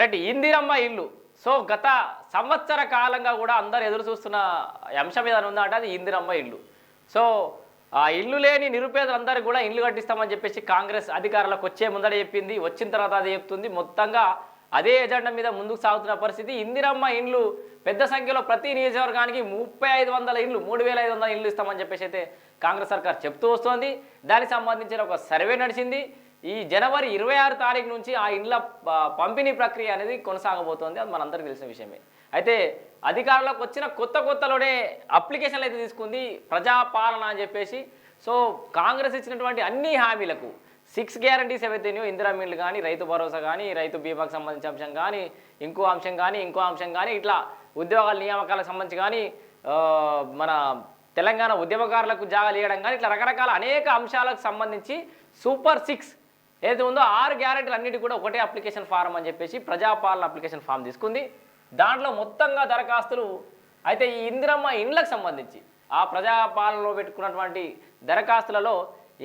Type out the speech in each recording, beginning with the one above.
Right Indiramma ఇల్లు. So గత సంవత్సర కాలంగా కూడా అందరు ఎదురు చూస్తున్న అంశం ఏదైనా ఉందంటే అది ఇందిరమ్మ ఇల్లు. సో ఆ ఇల్లు లేని నిరుపేదలందరికీ కూడా ఇల్లు కట్టిస్తామని చెప్పేసి కాంగ్రెస్ అధికారులకు వచ్చే ముందర చెప్పింది. వచ్చిన తర్వాత అది చెప్తుంది. మొత్తంగా అదే ఎజెండా మీద ముందుకు సాగుతున్న పరిస్థితి. ఇందిరమ్మ ఇండ్లు పెద్ద సంఖ్యలో ప్రతి నియోజకవర్గానికి ముప్పై ఐదు వందల ఇండ్లు మూడు వేల ఐదు వందల ఇండ్లు ఇస్తామని చెప్పేసి అయితే కాంగ్రెస్ సర్కార్ చెప్తూ వస్తోంది. దానికి సంబంధించిన ఒక సర్వే నడిచింది. ఈ జనవరి ఇరవై ఆరు తారీఖు నుంచి ఆ ఇండ్ల పంపిణీ ప్రక్రియ అనేది కొనసాగబోతోంది. అది మనందరికీ తెలిసిన విషయమే. అయితే అధికారంలోకి వచ్చిన కొత్త కొత్తలోనే అప్లికేషన్లు అయితే తీసుకుంది ప్రజాపాలన అని చెప్పేసి. సో కాంగ్రెస్ ఇచ్చినటువంటి అన్ని హామీలకు సిక్స్ గ్యారంటీస్ ఏవైతేనో ఇందిరా మిల్లు కానీ రైతు భరోసా కానీ రైతు బీమాకు సంబంధించిన అంశం కానీ ఇంకో అంశం కానీ ఇంకో అంశం కానీ ఇట్లా ఉద్యోగాల నియామకాలకు సంబంధించి కానీ మన తెలంగాణ ఉద్యమకారులకు జాగాలు ఇవ్వడం కానీ ఇట్లా రకరకాల అనేక అంశాలకు సంబంధించి సూపర్ సిక్స్ ఏది ఉందో ఆరు గ్యారెంటీలు అన్నిటి కూడా ఒకటే అప్లికేషన్ ఫారం అని చెప్పేసి ప్రజాపాలన అప్లికేషన్ ఫామ్ తీసుకుంది. దాంట్లో మొత్తంగా దరఖాస్తులు అయితే ఈ ఇందిరమ్మ ఇండ్లకు సంబంధించి ఆ ప్రజాపాలనలో పెట్టుకున్నటువంటి దరఖాస్తులలో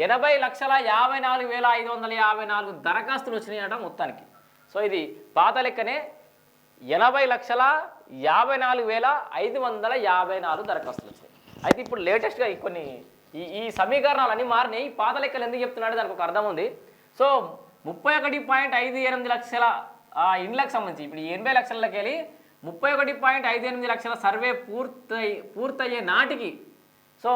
ఎనభై లక్షల యాభై నాలుగు వేల ఐదు వందల యాభై నాలుగు దరఖాస్తులు వచ్చినాయట మొత్తానికి. సో ఇది పాత లెక్కనే ఎనభై లక్షల యాభై నాలుగు వేల ఐదు వందల యాభై నాలుగు దరఖాస్తులు వచ్చాయి అయితే ఇప్పుడు లేటెస్ట్గా కొన్ని ఈ ఈ సమీకరణాలు అన్నీ మారినాయి పాత లెక్కలు ఎందుకు చెప్తున్నాడు దానికి ఒక అర్థం ఉంది. సో ముప్పై ఒకటి పాయింట్ ఐదు ఎనిమిది లక్షల ఇండ్లకు సంబంధించి ఇప్పుడు ఈ ఎనభై లక్షలకి వెళ్ళి ముప్పై ఒకటి పాయింట్ ఐదు ఎనిమిది లక్షల సర్వే పూర్తయి పూర్తయ్యే నాటికి. సో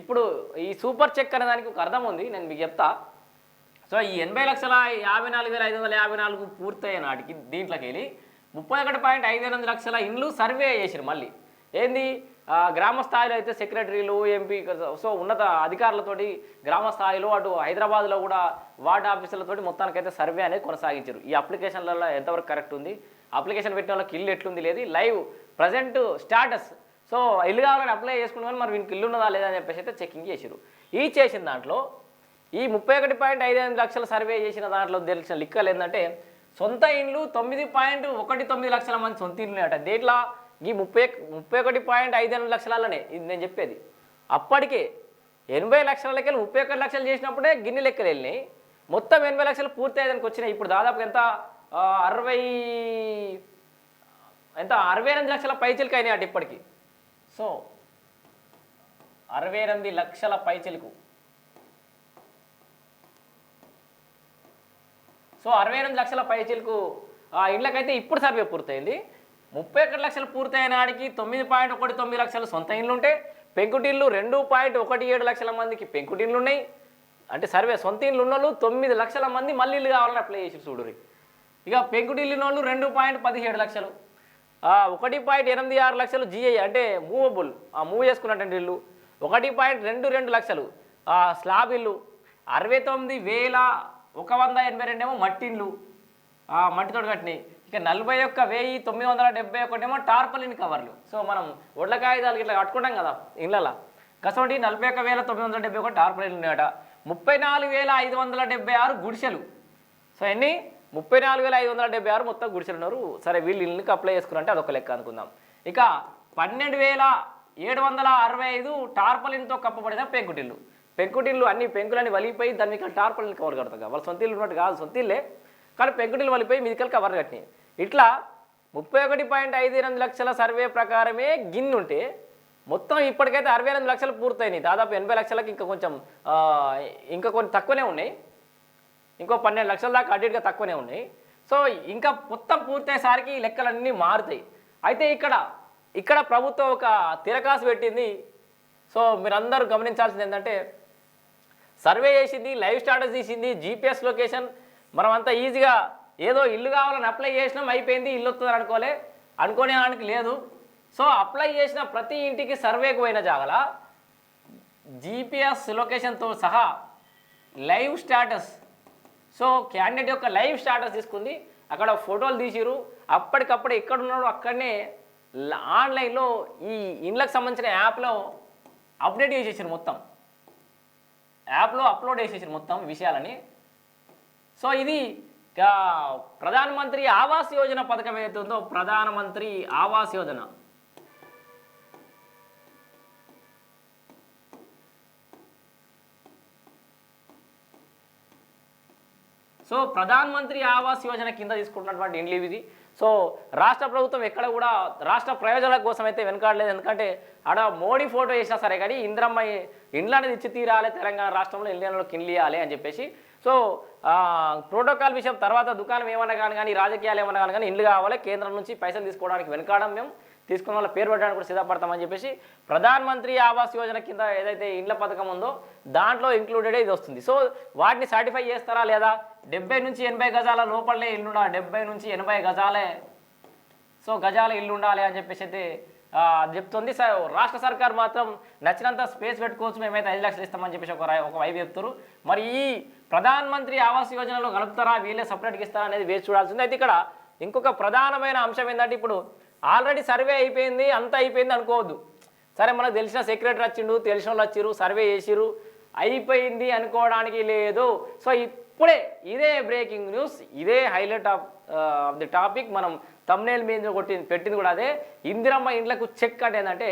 ఇప్పుడు ఈ సూపర్ చెక్ అనే దానికి ఒక అర్థం ఉంది నేను మీకు చెప్తా. సో ఈ ఎనభై లక్షల యాభై నాలుగు వేల ఐదు వందల యాభై నాలుగు పూర్తయ్యే నాటికి దీంట్లోకి వెళ్ళి ముప్పై ఒకటి పాయింట్ ఐదు ఎనిమిది లక్షల ఇండ్లు సర్వే చేసిరు మళ్ళీ. ఏంది? గ్రామ స్థాయిలో అయితే సెక్రటరీలు ఎంపీ సో ఉన్నత అధికారులతోటి గ్రామ స్థాయిలో అటు హైదరాబాద్లో కూడా వార్డు ఆఫీసులతోటి మొత్తానికైతే సర్వే అనేది కొనసాగించారు. ఈ అప్లికేషన్లలో ఎంతవరకు కరెక్ట్ ఉంది? అప్లికేషన్ పెట్టిన వాళ్ళకి ఇల్లు ఎట్లుంది లేదు. Live present status. సో ఇల్లు కావాలని అప్లై చేసుకున్నాను మరి వీనికి ఇల్లు ఉన్నదా లేదా అని చెప్పేసి అయితే చెకింగ్ చేశారు ఈ చేసిన దాంట్లో ఈ ముప్పై ఒకటి పాయింట్ ఐదు ఎనిమిది లక్షల సర్వే చేసిన దాంట్లో తెలిసిన లిక్కలు ఏంటంటే సొంత ఇండ్లు తొమ్మిది పాయింట్ ఒకటి తొమ్మిది లక్షల మంది సొంత ఇండ్లు అట. దేంట్లో? ఈ ముప్పై ముప్పై ఒకటి పాయింట్ ఐదు ఎనిమిది లక్షలనే ఇది నేను చెప్పేది. అప్పటికే ఎనభై లక్షల లెక్కలు ముప్పై ఒకటి లక్షలు చేసినప్పుడే గిన్నె లెక్కలు వెళ్ళినాయి. మొత్తం ఎనభై లక్షలు పూర్తి అయ్యేదానికి వచ్చినాయి. ఇప్పుడు దాదాపు ఎంత? అరవై ఎంత? అరవై ఎనిమిది లక్షల పైచిలకు అయినాయి అటు ఇప్పటికి. సో అరవై ఎనిమిది లక్షల పైచిలకు. సో అరవై ఎనిమిది లక్షల పైచీలకు ఇండ్లకైతే ఇప్పుడు సర్వే పూర్తయింది. ముప్పై ఒకటి లక్షలు పూర్తయిన నాటికి తొమ్మిది పాయింట్ ఒకటి తొమ్మిది లక్షల సొంత ఇండ్లు ఉంటే పెంకుటిల్లు రెండు పాయింట్ ఒకటి ఏడు లక్షల మందికి పెంకుటిల్లు ఉన్నాయి అంటే సర్వే సొంత ఇండ్లు ఉన్నోళ్ళు తొమ్మిది లక్షల మంది మళ్ళీ ఇల్లు కావాలని అప్లై చేసి చూడురి ఇక పెంకుటిల్లు వాళ్ళు రెండు పాయింట్ పదిహేడు లక్షలు. ఒకటి పాయింట్ ఎనిమిది ఆరు లక్షలు జిఐ అంటే మూవబుల్ ఆ మూవ్ చేసుకున్నటువంటి ఇల్లు ఒకటి పాయింట్ రెండు రెండు లక్షలు. స్లాబ్ ఇల్లు అరవై తొమ్మిది వేల ఒక వంద ఎనభై రెండేమో మట్టిండ్లు ఆ, మట్టితో కట్టినాయి. ఇక నలభై ఒక్క వెయ్యి తొమ్మిది వందల డెబ్బై ఒకటేమో టార్పలిన్ కవర్లు. సో మనం ఒడ్ల కాగితాలు ఇట్లా కట్టుకుంటాం కదా ఇళ్ళలా. కసోటి నలభై ఒక్క వేల తొమ్మిది వందల డెబ్బై ఒకటి టార్పలిన్ ఉన్నాయట. ముప్పై నాలుగు వేల ఐదు వందల డెబ్బై ఆరు గుడిసెలు. సో ఎన్ని? ముప్పై నాలుగు వేల ఐదు వందల డెబ్బై ఆరు మొత్తం గుడిసెలు ఉన్నారు. సరే వీళ్ళు ఇల్లుకి అప్లై చేసుకున్నారంటే అదొక లెక్క అనుకుందాం. ఇక పన్నెండు వేల ఏడు వందల అరవై ఐదు టార్పలిన్తో కప్పబడిన పెంకుటిల్లు. పెంకుటిల్లు అన్ని పెంకులన్నీ వలిగిపోయి దాన్ని ఇక్కడ టార్పలిన్ కవర్ కడతాం వాళ్ళ సొంత ఇల్లు ఉన్నట్టు కాదు సొంత ఇల్లే. కానీ పెంకుటిలు వలిపోయి మీదికల్ కవర్ కట్టినాయి. ఇట్లా ముప్పై ఒకటి పాయింట్ ఐదు ఎనిమిది లక్షల సర్వే ప్రకారమే గిన్నె ఉంటే మొత్తం ఇప్పటికైతే అరవై ఎనిమిది లక్షలు పూర్తయినాయి. దాదాపు ఎనభై లక్షలకి ఇంకా కొంచెం ఇంకా కొన్ని తక్కువనే ఉన్నాయి. ఇంకో పన్నెండు లక్షల దాకా అటు ఇటుగా తక్కువనే ఉన్నాయి. సో ఇంకా మొత్తం పూర్తయ్యేసరికి ఈ లెక్కలన్నీ మారుతాయి. అయితే ఇక్కడ ఇక్కడ ప్రభుత్వం ఒక తిరకాసు పెట్టింది. సో మీరందరూ గమనించాల్సింది ఏంటంటే సర్వే చేసింది లైవ్ స్టాటస్ తీసింది జీపీఎస్ లొకేషన్ మనం అంతా ఈజీగా ఏదో ఇల్లు కావాలని అప్లై చేసినాం అయిపోయింది ఇల్లు వస్తుంది అనుకోలే. అనుకోనేదానికి లేదు. సో అప్లై చేసిన ప్రతి ఇంటికి సర్వేకు పోయిన జాగల జీపీఎస్ లొకేషన్తో సహా లైవ్ స్టాటస్ సో క్యాండిడేట్ యొక్క లైవ్ స్టాటస్ తీసుకుంది. అక్కడ ఫోటోలు తీసిరు అప్పటికప్పుడు ఎక్కడ ఉన్నాడో అక్కడనే ఆన్లైన్లో ఈ ఇండ్లకు సంబంధించిన యాప్లో అప్డేట్ చేసేసారు మొత్తం. యాప్లో అప్లోడ్ చేసేసారు మొత్తం విషయాలని. సో ఇది ప్రధానమంత్రి ఆవాస్ యోజన పథకం ఏదైతే ఉందో ప్రధానమంత్రి ఆవాస్ యోజన. సో ప్రధానమంత్రి ఆవాస్ యోజన కింద తీసుకుంటున్నటువంటి ఇండ్లు ఇది సో రాష్ట్ర ప్రభుత్వం ఎక్కడ కూడా రాష్ట్ర ప్రయోజనాల కోసం అయితే వెనకాడలేదు. ఎందుకంటే ఆడ మోడీ ఫోటో వేసినా సరే కానీ ఇంద్రమ్మ ఇండ్లు ఇచ్చి తీరాలి తెలంగాణ రాష్ట్రంలో ఇండియాలో ఇల్లు ఇవ్వాలి అని చెప్పేసి. సో ప్రోటోకాల్ విషయం తర్వాత దుకాణం ఏమన్నా కానీ కానీ రాజకీయాలు ఏమన్నా కానీ కానీ ఇండ్లు కావాలి కేంద్రం నుంచి పైసలు తీసుకోవడానికి వెనకాడం మేము తీసుకున్న వాళ్ళ పేరు పెట్టడానికి కూడా సిద్ధపడతామని చెప్పేసి ప్రధానమంత్రి ఆవాస్ యోజన కింద ఏదైతే ఇండ్ల పథకం ఉందో దాంట్లో ఇంక్లూడెడ్ ఇది వస్తుంది. సో వాటిని సర్టిఫై చేస్తారా లేదా? డెబ్బై నుంచి ఎనభై గజాల లోపలనే ఇల్లుండా డెబ్బై నుంచి ఎనభై గజాలే. సో గజాల ఇల్లు ఉండాలి అని చెప్పేసి అయితే చెప్తుంది. రాష్ట్ర సర్కార్ మాత్రం నచ్చినంత స్పేస్ పెట్టుకోవచ్చు. మేమైతే ఐదు లక్షలు ఇస్తామని చెప్పేసి ఒక ఒక వైపు చెప్తారు మరి ఈ ప్రధానమంత్రి ఆవాస్ యోజనలో కలుపుతారా? వీళ్ళే సపరేట్గా ఇస్తారా అనేది వేచి చూడాల్సింది. అయితే ఇక్కడ ఇంకొక ప్రధానమైన అంశం ఏంటంటే ఇప్పుడు ఆల్రెడీ సర్వే అయిపోయింది అంతా అయిపోయింది అనుకోవద్దు. సరే మనకు తెలిసిన సెక్రటరీ వచ్చిండు తెలిసిన వాళ్ళు వచ్చిర్రు సర్వే చేసిరు అయిపోయింది అనుకోవడానికి లేదు. సో ఇప్పుడే ఇదే బ్రేకింగ్ న్యూస్ ఇదే highlight of of the topic మనం తమ్నేల్ మీద కొట్టింది పెట్టింది కూడా అదే. ఇందిరమ్మ ఇండ్లకు చెక్ అంటే ఏంటంటే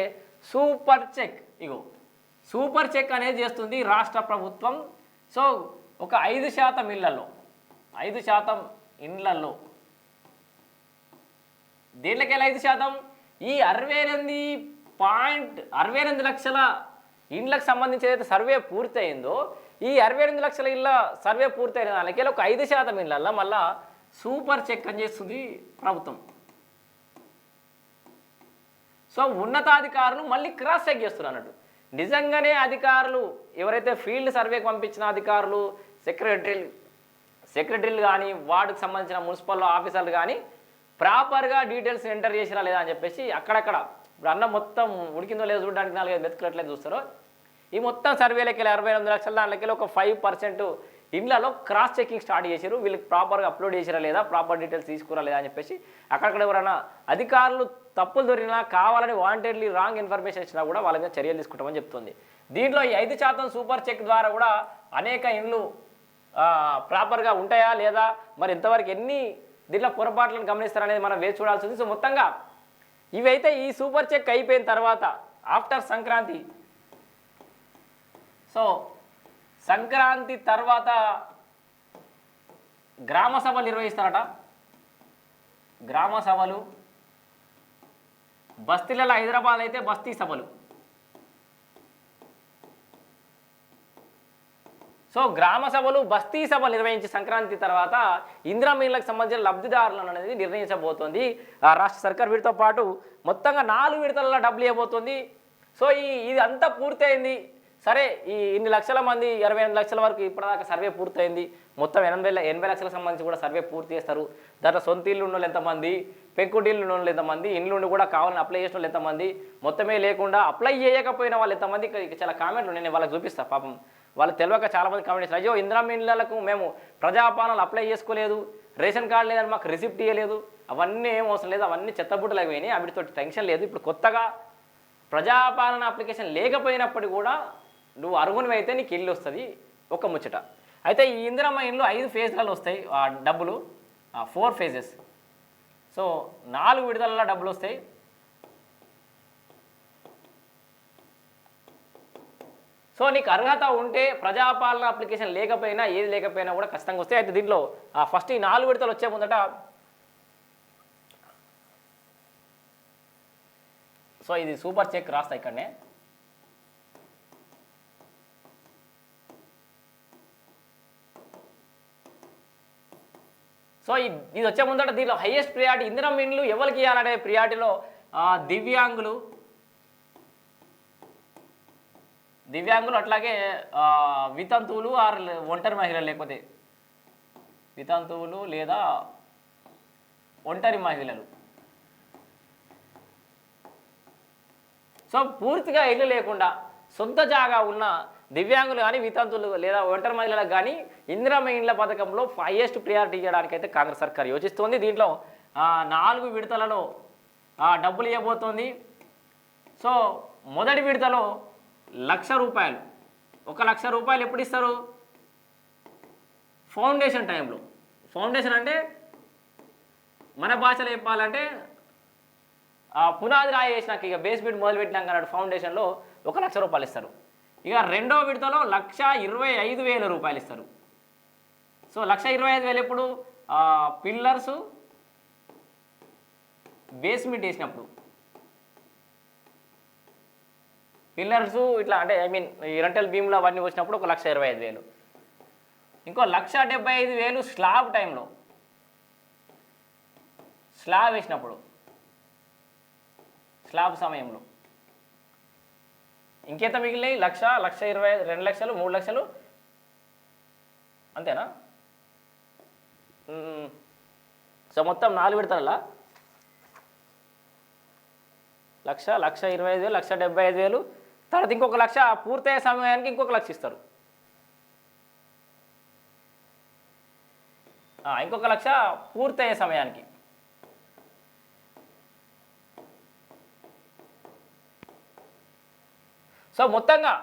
సూపర్ చెక్ ఇగో సూపర్ చెక్ అనేది చేస్తుంది రాష్ట్ర ప్రభుత్వం. సో ఒక ఐదు శాతం ఇళ్ళలో ఐదు శాతం ఇండ్లలో దేంట్లోకి వెళ్ళి ఐదు శాతం? ఈ అరవై ఎనిమిది పాయింట్ అరవై ఎనిమిది లక్షల ఇండ్లకు సంబంధించి ఏదైతే సర్వే పూర్తయిందో ఈ అరవై ఎనిమిది లక్షల ఇళ్ళ సర్వే పూర్తయిన దానికి ఒక ఐదు శాతం ఇళ్ళల్లో మళ్ళా సూపర్ చెక్ అని చేస్తుంది ప్రభుత్వం. సో ఉన్నతాధికారులు మళ్ళీ క్రాస్ చెక్ చేస్తున్నారు అన్నట్టు. నిజంగానే అధికారులు ఎవరైతే ఫీల్డ్ సర్వేకి పంపించిన అధికారులు సెక్రటరీలు సెక్రటరీలు కానీ వార్డుకు సంబంధించిన మున్సిపల్ ఆఫీసర్లు కానీ ప్రాపర్గా డీటెయిల్స్ ఎంటర్ చేసినా లేదా అని చెప్పేసి అక్కడక్కడ ఇప్పుడు అన్నం మొత్తం ఉడికిందో లేదో చూడడానికి నాలుగైదు మెతుకులట్లేదు చూస్తారో. ఈ మొత్తం సర్వేలకి వెళ్ళి అరవై ఎనిమిది లక్షల దాంట్లోకి ఒక ఫైవ్ పర్సెంట్ ఇండ్లలో క్రాస్ చెకింగ్ స్టార్ట్ చేశారు. వీళ్ళకి ప్రాపర్గా అప్లోడ్ చేసిరా లేదా ప్రాపర్ డీటెయిల్స్ తీసుకురా లేదా అని చెప్పేసి అక్కడక్కడ ఎవరైనా అధికారులు తప్పులు దొరికినా కావాలని వాంటెడ్లీ రాంగ్ ఇన్ఫర్మేషన్ ఇచ్చినా కూడా వాళ్ళ మీద చర్యలు తీసుకుంటామని చెప్తుంది. దీంట్లో ఈ ఐదు శాతం సూపర్ చెక్ ద్వారా కూడా అనేక ఇండ్లు ప్రాపర్గా ఉంటాయా లేదా మరి ఇంతవరకు ఎన్ని దీంట్లో పొరపాట్లను గమనిస్తారనేది మనం వేచి చూడాల్సింది సో మొత్తంగా ఇవైతే ఈ సూపర్ చెక్ అయిపోయిన తర్వాత ఆఫ్టర్ సంక్రాంతి. సో సంక్రాంతి తర్వాత గ్రామ సభలు నిర్వహిస్తారట. గ్రామ సభలు బస్తీలలో హైదరాబాద్ అయితే బస్తీ సభలు. సో గ్రామ సభలు బస్తీ సభ నిర్వహించి సంక్రాంతి తర్వాత ఇందిరా సంబంధించిన లబ్ధిదారులను అనేది నిర్ణయించబోతోంది. ఆ రాష్ట్ర సర్కార్ వీటితో పాటు మొత్తంగా నాలుగు విడతల డబ్బులు ఇవ్వబోతోంది. సో ఈ ఇది అంతా పూర్తయింది. సరే ఈ ఇన్ని లక్షల మంది ఇరవై ఎనిమిది లక్షల వరకు ఇప్పటిదాకా సర్వే పూర్తయింది. మొత్తం ఎనభై ఎనభై లక్షలకు సంబంధించి కూడా సర్వే పూర్తి చేస్తారు. దాంట్లో సొంత ఇల్లు ఉన్న ఎంతమంది పెంకుటిల్లు ఉన్న వాళ్ళు ఎంతమంది ఇండ్లు కూడా కావాలని అప్లై చేసిన వాళ్ళు ఎంతమంది మొత్తమే లేకుండా అప్లై చేయకపోయిన వాళ్ళు ఎంతమంది చాలా కామెంట్లు నేను వాళ్ళకి చూపిస్తా పాపం. వాళ్ళు తెలియక చాలామంది కామెంట్ చేస్తారు. అయ్యో ఇందిరా మేము ప్రజాపాలనలు అప్లై చేసుకోలేదు రేషన్ కార్డు లేదని మాకు రిసిప్ట్ ఇవ్వలేదు అవన్నీ ఏం అవసరం లేదు అవన్నీ చెత్తబుట్టలు అయిపోయినాయి వాటితో టెన్షన్ లేదు. ఇప్పుడు కొత్తగా ప్రజాపాలన అప్లికేషన్ లేకపోయినప్పటికీ కూడా నువ్వు అర్హునివి అయితే నీకు ఇల్లు వస్తుంది ఒక ముచ్చట. అయితే ఈ ఇందిరమ్మ ఐదు ఫేజ్లలో వస్తాయి ఆ డబ్బులు ఫోర్ ఫేజెస్ సో నాలుగు విడుదలలో డబ్బులు వస్తాయి సో నీకు అర్హత ఉంటే ప్రజాపాలన అప్లికేషన్ లేకపోయినా ఏది లేకపోయినా కూడా ఖచ్చితంగా వస్తే అయితే దీంట్లో ఫస్ట్ ఈ నాలుగు విడతలు వచ్చే ముందట సో ఇది సూపర్ చెక్ రాస్తా ఇక్కడనే. సో ఇది వచ్చే ముందట దీనిలో హైయెస్ట్ ప్రియారిటీ ఇందిరం ఇండ్లు ఎవరికి ఇవ్వాలనే ప్రియారిటీలో దివ్యాంగులు దివ్యాంగులు అట్లాగే వితంతువులు ఆర్ ఒంటరి మహిళలు లేకపోతే. వితంతువులు లేదా ఒంటరి మహిళలు. సో పూర్తిగా ఇల్లు లేకుండా సొంత జాగా ఉన్న దివ్యాంగులు కానీ వితంతులు లేదా ఒంటరి మహిళలకు కానీ ఇందిరామ ఇండ్ల పథకంలో హైయెస్ట్ ప్రియారిటీ ఇవ్వడానికి అయితే కాంగ్రెస్ సర్కార్ యోచిస్తోంది. దీంట్లో నాలుగు విడతలలో డబ్బులు ఇవ్వబోతోంది. సో మొదటి విడతలో లక్ష రూపాయలు. ఒక లక్ష రూపాయలు ఎప్పుడు ఇస్తారు? ఫౌండేషన్ టైంలో. ఫౌండేషన్ అంటే మన భాషలో చెప్పాలంటే పునాది రాయి వేసినాక ఇక బేస్ బిడ్ మొదలు పెట్టినాక అన్నాడు ఫౌండేషన్లో ఒక లక్ష రూపాయలు ఇస్తారు. ఇక రెండో విడతలో లక్ష ఇరవై ఐదు వేల రూపాయలు ఇస్తారు. సో లక్ష ఇరవై ఐదు వేలు ఎప్పుడు? పిల్లర్స్ బేస్మెంట్ వేసినప్పుడు. పిల్లర్స్ ఇట్లా అంటే ఐ మీన్ ఈ రెంటల్ భీములు అవన్నీ వచ్చినప్పుడు ఒక లక్ష ఇరవై ఐదు వేలు. ఇంకో లక్ష డెబ్బై ఐదు వేలు స్లాబ్ టైంలో. స్లాబ్ వేసినప్పుడు. స్లాబ్ సమయంలో. ఇంకెంత మిగిలినాయి? లక్ష లక్ష ఇరవై రెండు లక్షలు మూడు లక్షలు? అంతేనా? సో మొత్తం నాలుగు విడతల లక్ష లక్ష ఇరవై ఐదు వేలు లక్ష డెబ్బై ఐదు వేలు తర్వాత ఇంకొక లక్ష పూర్తయ్యే సమయానికి ఇంకొక లక్ష ఇస్తారు. ఇంకొక లక్ష పూర్తయ్యే సమయానికి. సో మొత్తంగా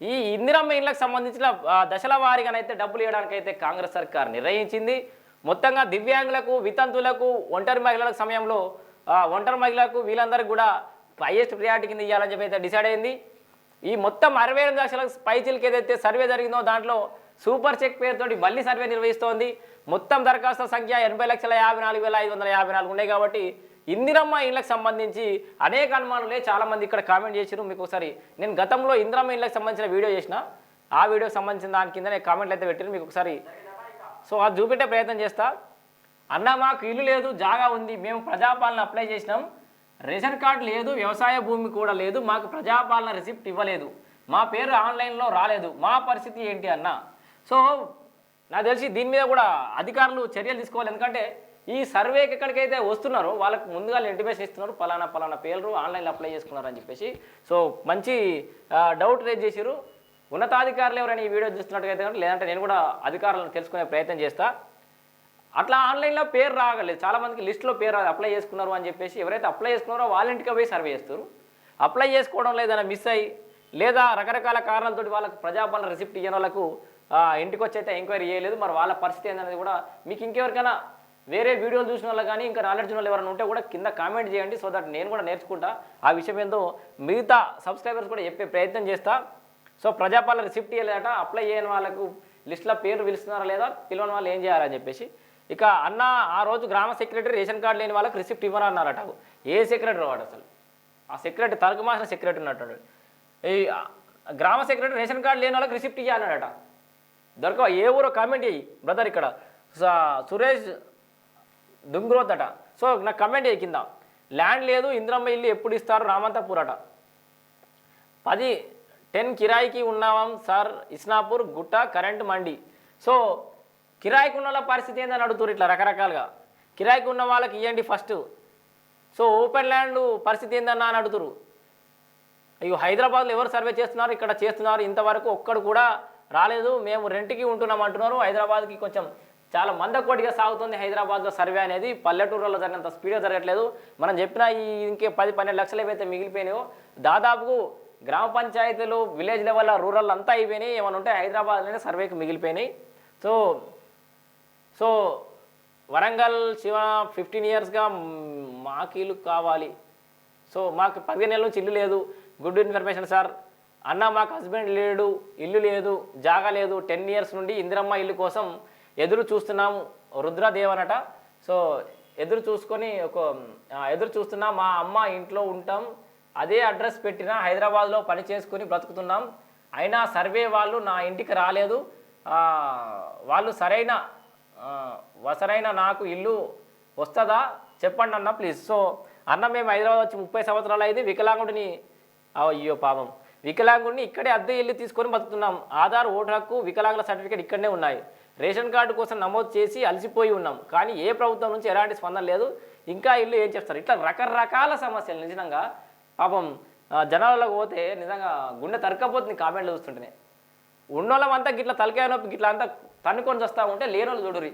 ఈ ఇందిరమ్మ ఇళ్ళకి సంబంధించిన దశల వారీగానైతే డబ్బులు ఇవ్వడానికైతే కాంగ్రెస్ సర్కార్ నిర్ణయించింది. మొత్తంగా దివ్యాంగులకు వితంతులకు ఒంటరి మహిళలకు సమయంలో ఒంటరి మహిళలకు వీళ్ళందరికీ కూడా హైయెస్ట్ ప్రియారిటీ కింద ఇవ్వాలని చెప్పి అయితే డిసైడ్ అయింది. ఈ మొత్తం అరవై ఎనిమిది లక్షల పైచీలకి ఏదైతే సర్వే జరిగిందో దాంట్లో సూపర్ చెక్ పేరుతోటి మళ్ళీ సర్వే నిర్వహిస్తోంది. మొత్తం దరఖాస్తుల సంఖ్య ఎనభై లక్షల యాభై నాలుగు వేల ఐదు వందల యాభై నాలుగు ఉన్నాయి కాబట్టి ఇందిరమ్మ ఇళ్ళకి సంబంధించి అనేక అనుమానులే చాలామంది ఇక్కడ కామెంట్ చేశారు మీకు ఒకసారి నేను గతంలో ఇందిరమ్మ ఇళ్ళకి సంబంధించిన వీడియో చేసిన ఆ వీడియోకి సంబంధించిన దాని కింద నేను కామెంట్లు అయితే పెట్టారు మీకు ఒకసారి సో అది చూపెట్టే ప్రయత్నం చేస్తా. అన్న మాకు ఇల్లు లేదు జాగా ఉంది మేము ప్రజాపాలన అప్లై చేసినాం. రేషన్ కార్డు లేదు వ్యవసాయ భూమి కూడా లేదు మాకు ప్రజాపాలన రిసిప్ట్ ఇవ్వలేదు మా పేరు ఆన్లైన్లో రాలేదు మా పరిస్థితి ఏంటి అన్న? సో నాకు తెలిసి దీని మీద కూడా అధికారులు చర్యలు తీసుకోవాలి. ఎందుకంటే ఈ సర్వేకి ఎక్కడికైతే వస్తున్నారో వాళ్ళకి ముందుగా ఇంటిమేషన్ ఇస్తున్నారు పలానా పలానా పేర్లు ఆన్లైన్లో అప్లై చేసుకున్నారు అని చెప్పేసి. సో మంచి డౌట్ రేజ్ చేశారు ఉన్నతాధికారులు ఎవరైనా ఈ వీడియో చూస్తున్నట్టుగా కనుక లేదంటే నేను కూడా అధికారులను తెలుసుకునే ప్రయత్నం చేస్తా. అట్లా ఆన్లైన్లో పేరు రాగలేదు. చాలామందికి లిస్ట్లో పేరు రాదు. అప్లై చేసుకున్నారు అని చెప్పేసి ఎవరైతే అప్లై చేసుకున్నారో వాళ్ళ ఇంటికి పోయి సర్వే చేస్తారు. అప్లై చేసుకోవడం లేదన్నా మిస్ అయ్యి లేదా రకరకాల కారణాలతోటి వాళ్ళకి ప్రజాపాలన రిసిప్ట్ ఇవ్వని వాళ్ళకు ఇంటికి వచ్చి అయితే ఎంక్వైరీ చేయలేదు. మరి వాళ్ళ పరిస్థితి ఏంటనేది కూడా మీకు ఇంకెవరికైనా వేరే వీడియోలు చూసిన వాళ్ళు కానీ ఇంకా నాలెడ్జ్ ఉన్న వాళ్ళు ఎవరైనా ఉంటే కూడా కింద కామెంట్ చేయండి. సో దట్ నేను కూడా నేర్చుకుంటా. ఆ విషయం ఏందో మిగతా సబ్స్క్రైబర్స్ కూడా చెప్పే ప్రయత్నం చేస్తా. సో ప్రజాపాలన రిసిప్ట్ ఇవ్వలేదట అప్లై చేయని వాళ్ళకు లిస్టులో పేరు పిలుస్తున్నారా లేదా? పిలవని వాళ్ళు ఏం చేయాలని చెప్పేసి ఇక అన్న ఆ రోజు గ్రామ సెక్రటరీ రేషన్ కార్డు లేని వాళ్ళకి రిసిప్ట్ ఇవ్వనన్నారట. ఏ సెక్రటరీ వాడు అసలు? ఆ సెక్రటరీ తరకు మాసిన సెక్రటరీ ఉన్నట్టు ఈ గ్రామ సెక్రటరీ రేషన్ కార్డు లేని వాళ్ళకి రిసిప్ట్ ఇవ్వాలన్నాడట దొరక ఏ ఊరో కామెంట్ చేయి బ్రదర్ ఇక్కడ. స- సురేష్ దుంగ్రోత్ అట సో నాకు కమెంట్ చేయి కింద. ల్యాండ్ లేదు ఇంద్రమ్మ ఇల్లు ఎప్పుడు ఇస్తారు? రామంతపూర్ అట పది టెన్ కిరాయికి ఉన్నాం సార్ ఇస్నాపూర్ గుట్ట కరెంట్ మండి. సో కిరాయికి ఉన్న వాళ్ళ పరిస్థితి ఏందని అడుగుతారు ఇట్లా రకరకాలుగా. కిరాయికి ఉన్న వాళ్ళకి ఇవ్వండి ఫస్ట్. సో ఓపెన్ ల్యాండ్ పరిస్థితి ఏందన్నా అని అడుగుతారు అయ్యో హైదరాబాద్లో ఎవరు సర్వే చేస్తున్నారు? ఇక్కడ చేస్తున్నారు. ఇంతవరకు ఒక్కడు కూడా రాలేదు. మేము రెంట్కి ఉంటున్నాం అంటున్నారు. హైదరాబాద్కి కొంచెం చాలా మందకోటిగా సాగుతుంది హైదరాబాద్లో సర్వే అనేది. పల్లెటూరులో జరిగినంత స్పీడ్గా జరగట్లేదు. మనం చెప్పిన ఈ ఇంకే పది పన్నెండు లక్షలు ఏవైతే మిగిలిపోయినాయో దాదాపు గ్రామ పంచాయతీలు విలేజ్ లెవెల్ రూరల్ అంతా అయిపోయినాయి. ఏమైనా ఉంటే హైదరాబాద్లోనే సర్వేకి మిగిలిపోయినాయి. So so Warangal Shiva fifteen ఇయర్స్గా మాకు ఇల్లు కావాలి. సో మాకు పదిహేను నెలల నుంచి ఇల్లు లేదు. Good information sir. అన్న మాకు హస్బెండ్ లేడు ఇల్లు లేదు జాగా లేదు. టెన్ ఇయర్స్ నుండి ఇందిరమ్మ ఇల్లు కోసం ఎదురు చూస్తున్నాము. రుద్రదేవనట సో ఎదురు చూసుకొని ఒక ఎదురు చూస్తున్నా మా అమ్మ ఇంట్లో ఉంటాం. అదే అడ్రస్ పెట్టిన హైదరాబాద్లో పని చేసుకుని బ్రతుకుతున్నాం. అయినా సర్వే వాళ్ళు నా ఇంటికి రాలేదు. వాళ్ళు సరైన వసరైన నాకు ఇల్లు వస్తుందా? చెప్పండి అన్న ప్లీజ్ సో అన్న మేము హైదరాబాద్ వచ్చి ముప్పై సంవత్సరాలు అయింది వికలాంగుడిని అయ్యో పాపం. వికలాంగుడిని ఇక్కడే అద్దె ఇల్లు తీసుకొని బతుకుతున్నాం. ఆధార్ ఓటర్ హక్కు వికలాంగుల సర్టిఫికేట్ ఇక్కడనే ఉన్నాయి. రేషన్ కార్డు కోసం నమోదు చేసి అలసిపోయి ఉన్నాం. కానీ ఏ ప్రభుత్వం నుంచి ఎలాంటి స్పందన లేదు. ఇంకా ఇల్లు ఏం చేస్తారు? ఇట్లా రకరకాల సమస్యలు. నిజంగా పాపం ఆ, జనాలకు పోతే నిజంగా గుండె తరకపోతుంది కామెంట్లు చూస్తుంటేనే. ఉన్నోళ్ళం అంతా గిట్ల తలకాయ నొప్పి గిట్ల అంతా తన్నుకొని వస్తూ ఉంటే లేనోళ్ళు చూడురి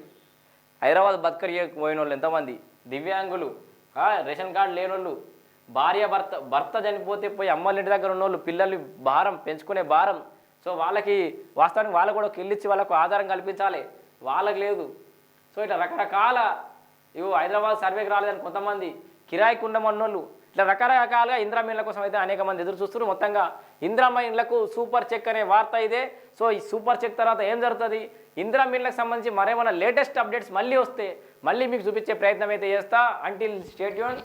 హైదరాబాద్ బతకరియే పోయిన వాళ్ళు ఎంతమంది? దివ్యాంగులు. రేషన్ కార్డు లేనోళ్ళు. భార్య భర్త భర్త చనిపోతే పోయి అమ్మలింటి దగ్గర ఉన్నోళ్ళు పిల్లలు భారం పెంచుకునే భారం. సో వాళ్ళకి వాస్తవానికి వాళ్ళకు కూడా కెళ్ళిచ్చి వాళ్ళకు ఆధారం కల్పించాలి. వాళ్ళకి లేదు. సో ఇట్లా రకరకాల ఇవి హైదరాబాద్ సర్వేకి రాలేదని కొంతమంది కిరాయికి ఉండమన్నోళ్ళు ఇట్లా రకరకాలుగా ఇందిరామ ఇళ్ళ కోసం అయితే అనేక మంది ఎదురు చూస్తున్నారు. మొత్తంగా ఇందిరామ ఇళ్ళకు సూపర్ చెక్ అనే వార్త ఇదే. సో ఈ సూపర్ చెక్ తర్వాత ఏం జరుగుతుంది? ఇందిరా మిల్లకు సంబంధించి మరేమైనా లేటెస్ట్ అప్డేట్స్ మళ్ళీ వస్తే మళ్ళీ మీకు చూపించే ప్రయత్నం అయితే చేస్తా. Until stay tune